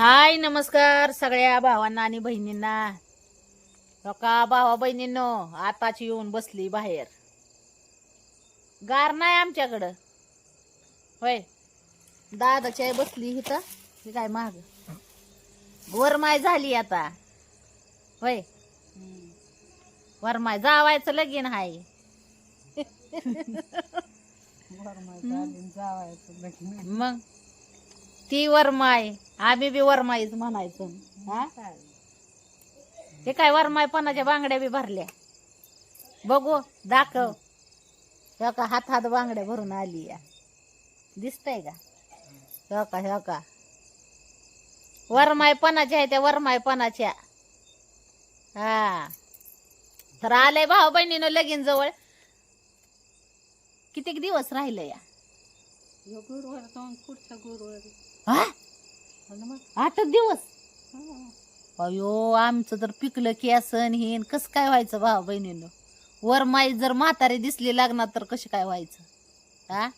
हाय नमस्कार सगळ्या भावांना आणि बहिणींना. का भावा बहिणींनो आताच येऊन बसली बाहेर. गार नाही आमच्याकडं. होय दादाची आई बसली इथं ही काय महाग वरमाय झाली आता. होय. वरमाय जावायचं लगीन हाय. मग? ती वरमाय. आम्ही बी वरमाईच म्हणायचो. हा? ते काय वरमायपणाच्या बांगड्या बी भरल्या. बघू दाखव. हो का हात हात बांगड्या भरून आली या. दिसतय का? हो का हो का? वरमायपणाच्या आहे त्या वरमायपणाच्या. हा. तर आलंय भाऊ बहिणीनं लगीन जवळ. कितीक दिवस राहिलं या? गुरुवार दोन पुढचा गुरुवार. हा? मग आठच दिवस? हा. अयो आमचं तर पिकलं की असं हेन कसं काय व्हायचं भाऊ बहिणीनं? वर माई जर म्हातारी दिसली लागणार तर कशी काय व्हायचं? हा?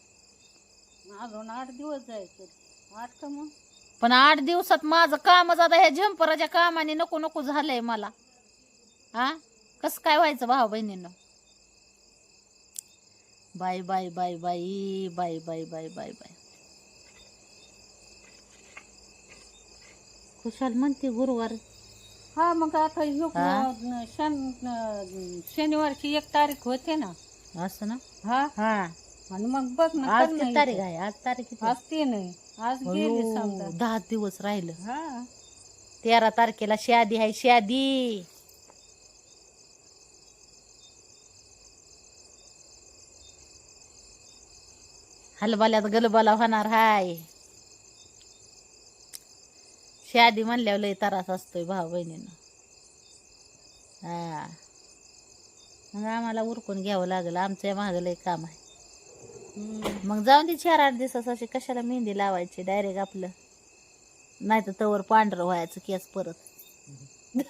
अजून आठ दिवस जायचे. आठ का मग? पण आठ दिवसात माझं कामच आता ह्या झंपराच्या कामाने नको नको झालंय मला. हा? कसं काय व्हायचं भाऊ बहिणीनं? Bye bye bye bye bye bye bye bye bye Khushal म्हणते गुरुवार. हा मग आता हा? शन शनिवारची एक तारीख होते ना. असं ना? हा? हा. आणि मग बघ ना आज किती. तारीख आहे? आज तारीख किती? आज ते नाही. आज गेली अयो, समजा. दहा दिवस राहिलं. हा. तेरा तारखेला शादी आहे शादी हलबाल्यात गलबाला होणार हाय. शादी म्हणल्यावर लय त्रास असतोय भाऊ बहिणीनं. हा. मग आम्हाला उरकून घ्यावं लागलं. आमच्या मागं लय काम आहे. मग जाऊन ती चार आठ दिवसात अशी कशाला मेहंदी लावायची? डायरेक्ट आपलं. नाही तर तवर पांढरं व्हायचं केस परत.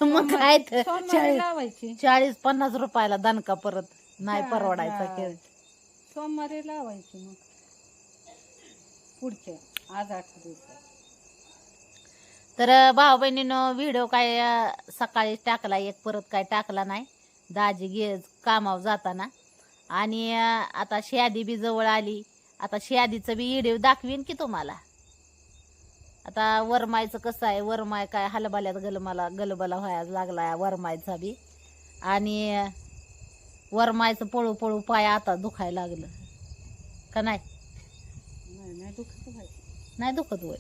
मग काय तर लावायची. चाळीस पन्नास रुपयाला दणका परत. नाही परवडायचा. केस. सोमवारी लावायची मग. पुढच्या आज आठ दिवसात. तर भाऊ बहिणीनं व्हिडिओ काय सकाळी टाकला एक परत काय टाकला नाही. दाजी गे कामावर जाताना. आणि आता शादी बी जवळ आली. आता शादीचं बी व्हिडिओ दाखवीन की तुम्हाला. आता वरमायचं कसं आहे? वरमाय काय हलबाल्यात गलमाला गलबला व्हायला लागला वरमायचा बी. आणि वरमायचं पळू पळू पाय आता दुखायला लागलं. का नाही? दुखत नाही दुखत वय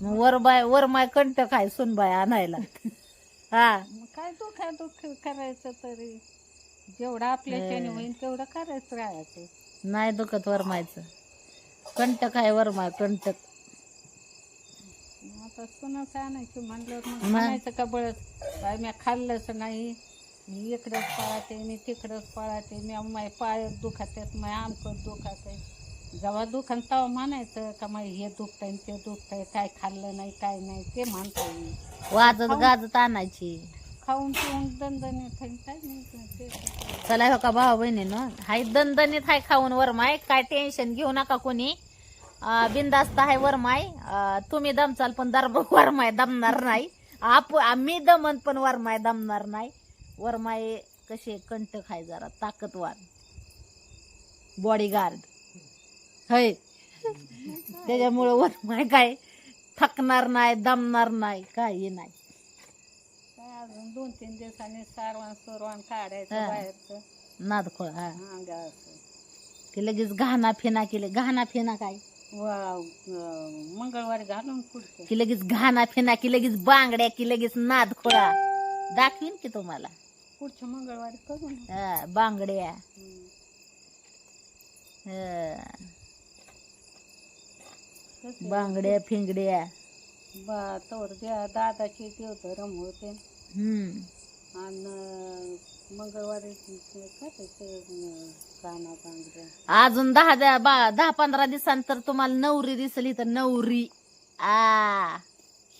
मग वरबाय वरमाय कंट काय सुनबाय आणायला. हा. मग काय दुखा दुःख करायचं तरी? जेवढं आपल्याच्याने होईल तेवढं करायचं राहायचं. नाही दुखत वरमायचं कंटक आहे वरमाय कंटक मग आता सुनाचं आणायचं म्हणल्यावर मग मग? म्हणायचं का बळच? काय मी खाल्लंच नाही. मी इकडंच पळाते मी तिकडंच पळाते. मी माय पाय दुखातात माय दुखात आहे जेव्हा दुखान तेव्हा म्हणायचं का माय हे दुखतंय आणि ते दुखतंय काय खाल्लं नाही काय नाही ते म्हणता येईल. वाजत गाजत आणायची. खाऊन पिऊन दणदणीत आहे, काय नाही ते कसं. चला हो का भाऊ बहिणीनं? हाय दणदणीत हाय खाऊन वरमाय काय टेन्शन घेऊ नका कोणी. अं, बिनधास्त आहे वरमाय अं, तुम्ही दमचाल पण दर वरमाय दमणार नाही. आप आम्ही दमन पण वरमाय दमणार नाही. वरमाय कसे कंट खाय जरा ताकदवान. बॉडीगार्ड होय. त्याच्यामुळं वरमाय काय थकणार नाही दमणार नाही काही नाही. काय अजून दोन तीन दिवसांनी सारवान सुरवान काढायचं हा. बाहेरचं. नादखोळ हा. अंगाचं की लगेच घाणा फिना केले घाणा फिना काय? वा अं, मंगळवारी घालून पुढचं. की लगेच घाणा फिना की लगेच बांगड्या की लगेच नाद खोळा दाखवीन की तुम्हाला. पुढच्या मंगळवारी करू ना हा, बांगड्या. हा, बांगड्या फिंगड्या. बा तोवर द्या दादाचे देवधर्म होते हम्म. आणि मंगळवारी काना बांगड्या. अजून दहा दहा बा- दहा पंधरा दिवसांतर तुम्हाला नवरी दिसली तर नवरी. आ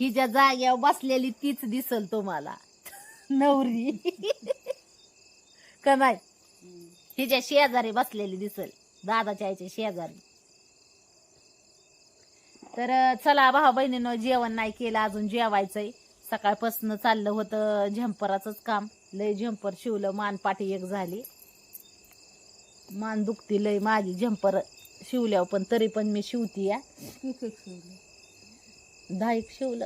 ही ज्या जाग्यावर बसलेली तीच दिसल तुम्हाला. नवरी. का नाही? हम्म. हिच्या शेजारी बसलेली दिसल. दादाच्या आईच्या शेजारी. तर चला भाऊ बहिणीनं जेवण नाही केलं अजून जेवायचंय. सकाळपासून चाललं होतं झंपराचंच काम. लय झंपर शिवलं मान पाठी एक झाली. मान दुखती लय माझी झंपर शिवल्यावर पण तरी पण मी शिवती या. दहा एक शिवलं.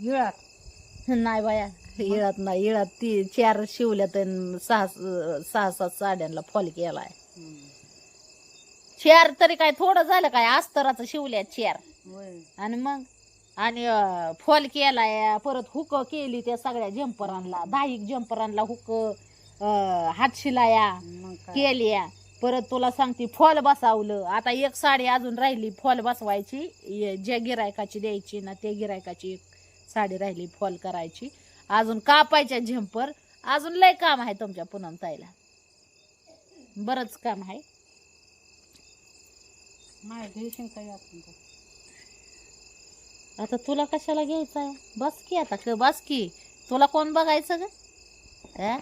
इळात नाही बाया इळात नाही. इळात ती चार शिवल्या तर सहा सहा सात साड्यांना फॉल केलाय. चार तरी काय थोडं झालं काय? अस्तराचं शिवल्या चार. आणि मग आणि फॉल केलाय परत हुक केली त्या सगळ्या जम्परांना दहा एक जम्परांना हुक हात शिलाया केल्या. परत तुला सांगते फॉल बसावलं. आता एक साडी अजून राहिली फॉल बसवायची. ज्या गिरायकाची द्यायची ना त्या गिरायकाची एक साडी राहिली फॉल करायची. अजून कापायच्या झंपर. अजून लय काम आहे तुमच्या पुनम ताईला बरंच काम आहे माय घेशील काही आपण तर. आता तुला कशाला घ्यायचं आहे? बस की आता क बस की. तुला कोण बघायचं ग? अं?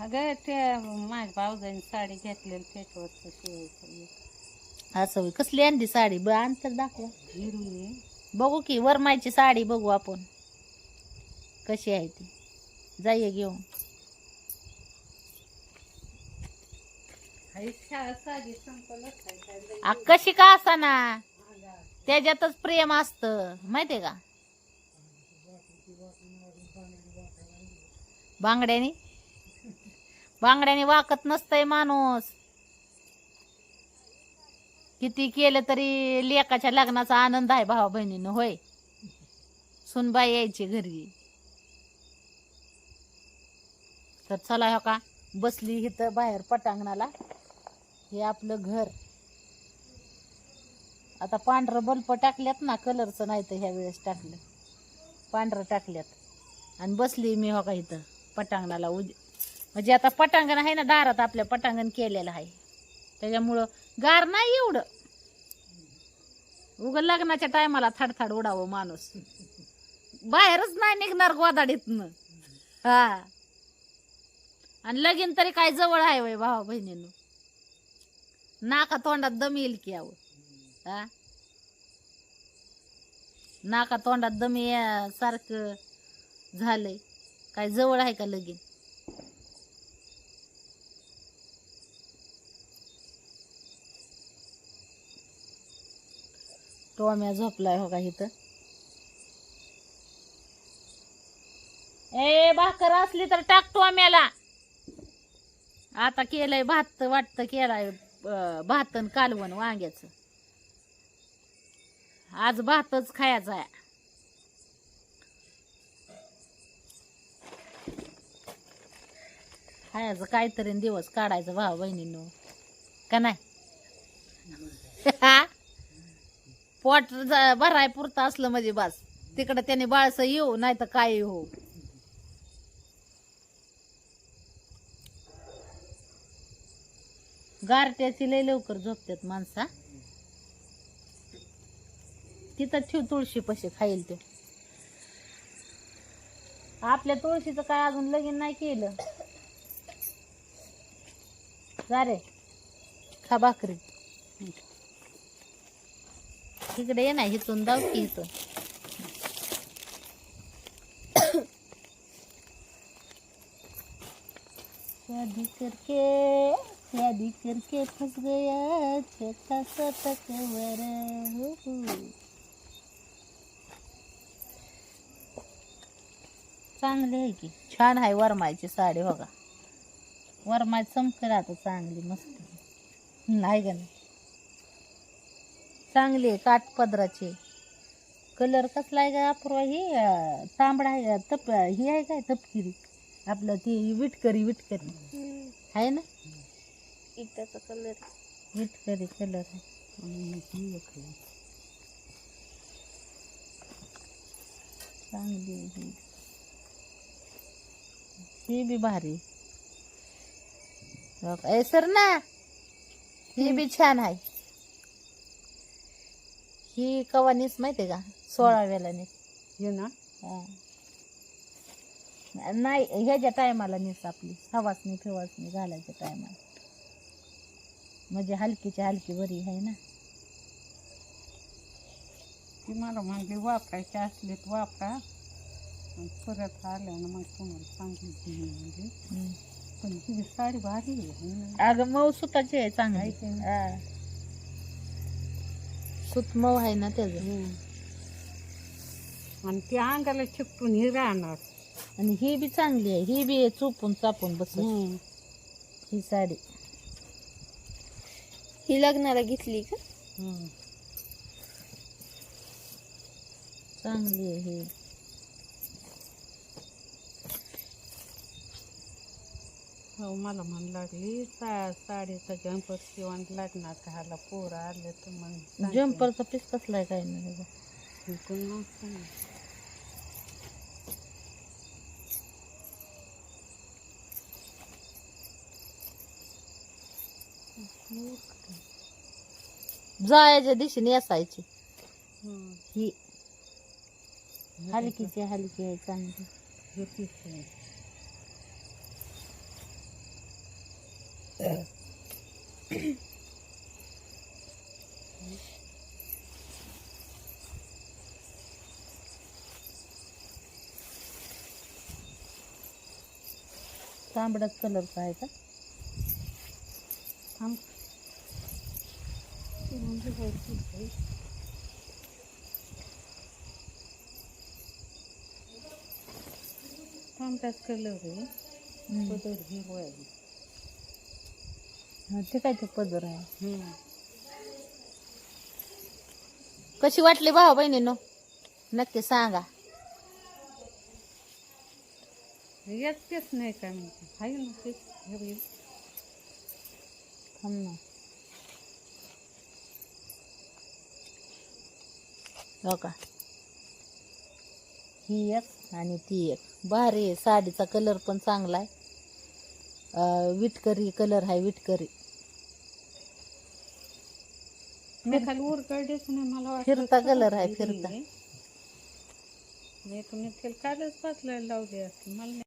अगं ते माझ्या भाऊजाईने साडी घेतलेली त्याच्यावरचं शिवायचं असं होय. कसली आणली साडी? ब अंतर दाखवा. हिरवी बघू की वरमायची साडी बघू आपण. कशी आहे ती? जाऊया घेऊन. हाय शाळा साडी संपलच आहे. काय लई आ, कशी का असाना? त्याच्यातच प्रेम असतं माहितीये का? बांगड्यानी? बांगड्यानी वाकत नसतंय माणूस. किती केलं तरी लेकाच्या लग्नाचा आनंद आहे भावा बहिणीनं होय. सुनबाई यायची घरी. तर चला हो का बसली इथं बाहेर पटांगणाला. हे आपलं घर. आता पांढरं बल्ब टाकल्यात ना कलरचं नाही तर ह्या वेळेस टाकलं. पांढरं टाकल्यात. आणि बसली मी हो का इथं पटांगणाला उज म्हणजे आता पटांगण आहे ना दारात आपल्या पटांगण केलेलं आहे. त्याच्यामुळं गार नाही एवढं. उग लग्नाच्या टायमाला थाडथाड उडावं माणूस. बाहेरच नाही निघणार गोदाडीतनं. हा. आणि लगीन तरी काय जवळ आहे वय भावा बहिणीनं. नाका तोंडात दम येईल की अहो हा? नाका तोंडात दम या सारखं झालंय. काय जवळ आहे का लगीन? टोम्या झोपलाय हो का इथं? ए भाकर असली तर टाक टोम्याला. आता केलंय भात वाटतं केलाय भातन कालवण वांग्याचं. आज भातच खायचा आहे. खायचं काहीतरी दिवस काढायचं भाऊ बहिणींनो. का नाही? पोट भराय पुरतं असलं म्हणजे बस. तिकडं त्याने बाळस येऊ नाही तर काय हो गारट्याची लय लवकर झोपतात माणसा तिथं ठेव तुळशी पशी खाईल ते. आपल्या तुळशीचं काय अजून लगीन नाही केलं. जा रे खा भाकरी. इकडे ये ना इथून जाऊ की इथून. शादी करके शादी करके फस गया छोटा सा तकबर हो, चांगली आहे की? छान आहे वरमायची साडी बघा वरमाय चमकल आता चांगली मस्त. नाही का नाही? चांगली आहे काठपदराची. कलर कसला आहे का अपूर्वा? ही तांबडा आहे का? तप ही आहे काय तपकिरी? आपलं ती विटकरी विटकरी. आहे ना? इटाचा कलर विटकरी कलर आहे. चांगली आहे ही ही बी भारी. हो का? ए सर ना ही बी छान आहे. ही कवानीस माहितीये का? सोळाव्याला नीस हे ना? हा. नाही ह्याच्या टायमाला नीस आपली. हवासनी फिवासनी घालायच्या टायमाला. म्हणजे हलकीच्या हलकी बरी आहे ना. ती मला म्हणजे वापरायची असली तर वापरा परत आल्यानं मग तुम्हाला सांगितली म्हणजे. पण ही साडी भारी आहे ना. अगं मऊ सुताची आहे आहे चांगली की नाही? हा. सुत मऊ आहे ना त्याचं हम्म. आणि ती अंगाला चिकटून ही राहणार आणि ही बी चांगली आहे ही बी आहे चुपून चापून बस हम्म. ही साडी ही लग्नाला घेतली का हम्म. चांगली आहे ही हो मला म्हण लागली सा साडीचा जंपर शिवण लागणार घाला पोरं आले तर मग. जम्परचा पीस कसला आहे काय नाही मग सांग. जायच्या दिशेने असायची. ही हलकीची हलकी आहे चांगली हे आहे. तांबडाच कलरचा आहे का थांब. तांबडाच कलर आहे हम्म. पदर हिरवा आहे हा, ते काय ते पदर आहे. कशी वाटली भाऊ बहिणीनो? नक्की सांगा. यात तेच नाही काय म्हणते. आहे ना तेच हिरवी थांब ना. हो का? ही एक आणि ती एक. भारी आहे. साडीचा कलर पण चांगला आहे. विटकरी कलर आहे विटकरी मी खाली उरकडीच नाही मला वाटलं फिरता कलर आहे, फिरता. मी तुम्ही तेल कालच पाचला लावली असते मला नाही